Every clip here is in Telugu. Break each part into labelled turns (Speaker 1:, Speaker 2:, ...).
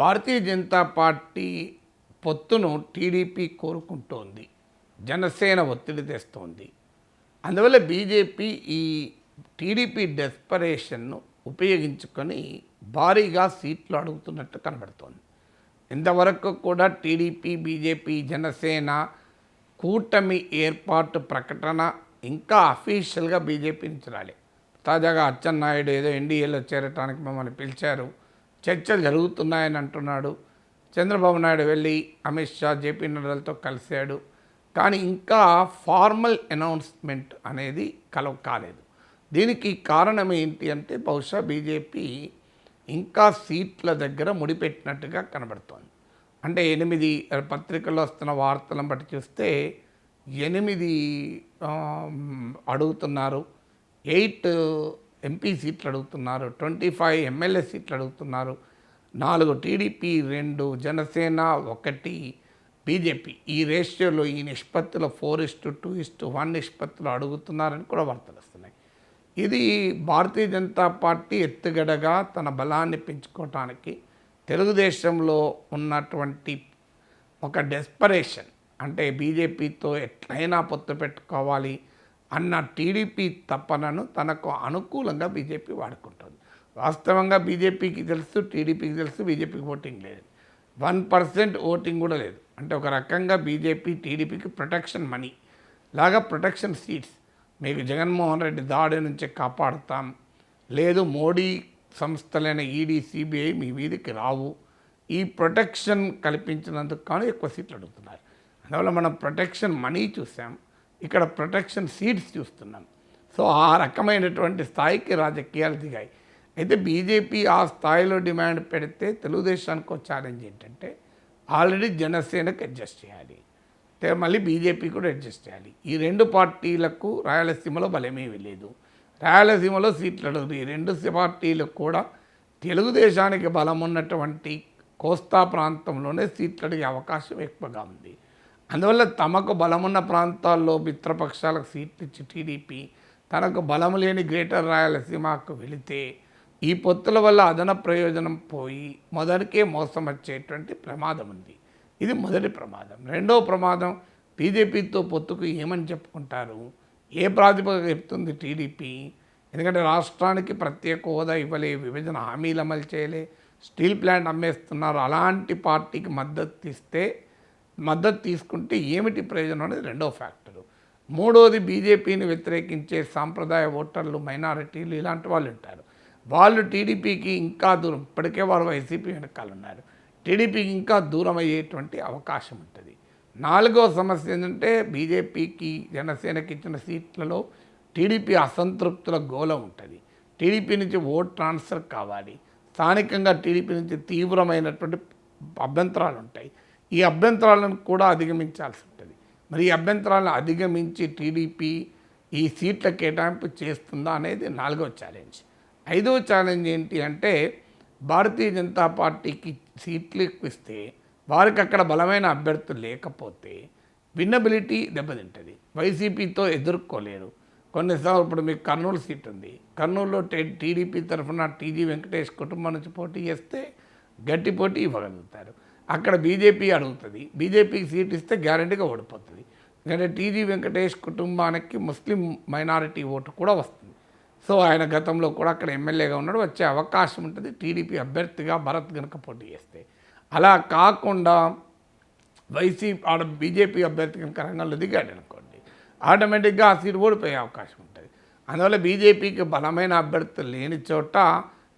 Speaker 1: భారతీయ జనతా పార్టీ పొత్తును టీడీపీ కోరుకుంటోంది. జనసేన ఒత్తిడి తెస్తోంది. అందువల్ల బీజేపీ ఈ టీడీపీ డెస్పరేషన్ను ఉపయోగించుకొని భారీగా సీట్లు అడుగుతున్నట్టు కనబడుతోంది. ఇంతవరకు కూడా టీడీపీ బీజేపీ జనసేన కూటమి ఏర్పాటు ప్రకటన ఇంకా అఫీషియల్గా బీజేపీ నుంచి రాలే. తాజాగా అచ్చెన్నాయుడు ఏదో ఎన్డీఏలో చేరటానికి మమ్మల్ని పిలిచారు. చర్చలు జరుగుతున్నాయని అంటున్నాడు. చంద్రబాబు నాయుడు వెళ్ళి అమిత్ షా జేపీ నడ్డాలతో కలిశాడు. కానీ ఇంకా ఫార్మల్ అనౌన్స్మెంట్ అనేది కలవ కాలేదు. దీనికి కారణం ఏంటి అంటే బహుశా బీజేపీ ఇంకా సీట్ల దగ్గర ముడిపెట్టినట్టుగా కనబడుతోంది. అంటే ఎనిమిది పత్రికల్లో వస్తున్న వార్తలను బట్టి చూస్తే ఎనిమిది అడుగుతున్నారు. ఎయిట్ ఎంపీ సీట్లు అడుగుతున్నారు ట్వంటీ ఫైవ్ ఎమ్మెల్యే సీట్లు అడుగుతున్నారు నాలుగు టీడీపీ రెండు జనసేన ఒకటి బీజేపీ. ఈ రేషియోలో ఈ నిష్పత్తిలో four is to two is to one నిష్పత్తిలో అడుగుతున్నారని కూడా వార్తలు వస్తున్నాయి. ఇది భారతీయ జనతా పార్టీ ఎత్తుగడగా తన బలాన్ని పెంచుకోవటానికి తెలుగుదేశంలో ఉన్నటువంటి ఒక డెస్పరేషన్ అంటే బీజేపీతో ఎట్లయినా పొత్తు పెట్టుకోవాలి అన్న టీడీపీ తపనను తనకు అనుకూలంగా బీజేపీ వాడుకుంటుంది. వాస్తవంగా బీజేపీకి తెలుసు టీడీపీకి తెలుసు బీజేపీకి ఓటింగ్ లేదు. వన్ పర్సెంట్ ఓటింగ్ కూడా లేదు. అంటే ఒక రకంగా బీజేపీ టీడీపీకి ప్రొటెక్షన్ మనీ లాగా ప్రొటెక్షన్ సీట్స్. మీకు జగన్మోహన్ రెడ్డి దాడి నుంచి కాపాడుతాం. లేదు మోడీ సంస్థలైన ఈడీ సిబిఐ మీ వీధికి రావు. ఈ ప్రొటెక్షన్ కల్పించినందుకు కానీ ఎక్కువ సీట్లు అడుగుతున్నారు. అందువల్ల మనం ప్రొటెక్షన్ మనీ చూసాం. ఇక్కడ ప్రొటెక్షన్ సీట్స్ చూస్తున్నాం సో ఆ రకమైనటువంటి స్థాయికి రాజకీయాలు దిగాయి. అయితే బీజేపీ ఆ స్థాయిలో డిమాండ్ పెడితే తెలుగుదేశానికి ఒక ఛాలెంజ్ ఏంటంటే ఆల్రెడీ జనసేనకు అడ్జస్ట్ చేయాలి. మళ్ళీ బీజేపీ కూడా అడ్జస్ట్ చేయాలి. ఈ రెండు పార్టీలకు రాయలసీమలో బలమేమీ లేదు. రాయలసీమలో సీట్లు అడుగుతుంది ఈ రెండు పార్టీలకు కూడా తెలుగుదేశానికి బలం ఉన్నటువంటి కోస్తా ప్రాంతంలోనే సీట్లు అడిగే అవకాశం ఎక్కువగా ఉంది. అందువల్ల తమకు బలమున్న ప్రాంతాల్లో మిత్రపక్షాలకు సీట్లు ఇచ్చి టీడీపీ తనకు బలం లేని గ్రేటర్ రాయలసీమకు వెళితే ఈ పొత్తుల వల్ల అదన ప్రయోజనం పోయి మొదటికే మోసం వచ్చేటువంటి ప్రమాదం ఉంది. ఇది మొదటి ప్రమాదం. రెండవ ప్రమాదం బీజేపీతో పొత్తుకు ఏమని చెప్పుకుంటారు? ఏ ప్రాతిపదిక చెప్తుంది టీడీపీ? ఎందుకంటే రాష్ట్రానికి ప్రత్యేక హోదా ఇవ్వలే విభజన హామీలు అమలు చేయలే స్టీల్ ప్లాంట్ అమ్మేస్తున్నారు. అలాంటి పార్టీకి మద్దతు ఇస్తే మద్దతు తీసుకుంటే ఏమిటి ప్రయోజనం అనేది రెండో ఫ్యాక్టరు. మూడోది బీజేపీని వ్యతిరేకించే సాంప్రదాయ ఓటర్లు మైనారిటీలు ఇలాంటి వాళ్ళు ఉంటారు. వాళ్ళు టీడీపీకి ఇంకా దూరం ఇప్పటికే వారు వైసీపీ వెనకాల ఉన్నారు టీడీపీకి ఇంకా దూరం అయ్యేటువంటి అవకాశం ఉంటుంది. నాలుగో సమస్య ఏంటంటే బీజేపీకి జనసేనకి ఇచ్చిన సీట్లలో టీడీపీ అసంతృప్తుల గోల ఉంటుంది. టీడీపీ నుంచి ఓట్ ట్రాన్స్ఫర్ కావాలి. స్థానికంగా టీడీపీ నుంచి తీవ్రమైనటువంటి అభ్యంతరాలు ఉంటాయి. ఈ అభ్యంతరాలను కూడా అధిగమించాల్సి ఉంటుంది. మరి ఈ అభ్యంతరాలను అధిగమించి టీడీపీ ఈ సీట్ల కేటాయింపు చేస్తుందా అనేది నాలుగో ఛాలెంజ్. ఐదో ఛాలెంజ్ ఏంటి అంటే భారతీయ జనతా పార్టీకి సీట్లు ఎక్కువ ఇస్తే వారికి అక్కడ బలమైన అభ్యర్థులు లేకపోతే విన్నబిలిటీ దెబ్బతింటుంది. వైసీపీతో ఎదుర్కోలేరు. కొన్నిసార్లు ఇప్పుడు మీకు కర్నూలు సీట్ ఉంది. కర్నూలులో టీడీపీ తరఫున టీజీ వెంకటేష్ కుటుంబం నుంచి పోటీ చేస్తే గట్టి పోటీ ఇవ్వగలుగుతారు. అక్కడ బీజేపీ అడుగుతుంది. బీజేపీకి సీట్ ఇస్తే గ్యారంటీగా ఓడిపోతుంది. ఎందుకంటే టీజీ వెంకటేష్ కుటుంబానికి ముస్లిం మైనారిటీ ఓటు కూడా వస్తుంది. సో ఆయన గతంలో కూడా అక్కడ ఎమ్మెల్యేగా ఉన్నాడు. వచ్చే అవకాశం ఉంటుంది. టీడీపీ అభ్యర్థిగా భరత్ గనుక పోటీ చేస్తే. అలా కాకుండా వైసీపీ ఆడ బీజేపీ అభ్యర్థి కనుక రంగంలో దిగాడు అనుకోండి ఆటోమేటిక్గా ఆ సీట్ ఓడిపోయే అవకాశం ఉంటుంది. అందువల్ల బీజేపీకి బలమైన అభ్యర్థులు లేని చోట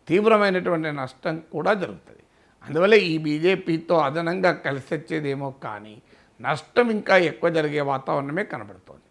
Speaker 1: తీవ్రమైనటువంటి నష్టం కూడా జరుగుతుంది. అందువల్ల ఈ బీజేపీతో అదనంగా కలిసి వచ్చేదేమో కానీ నష్టం ఇంకా ఎక్కువ జరిగే వాతావరణమే కనబడుతోంది.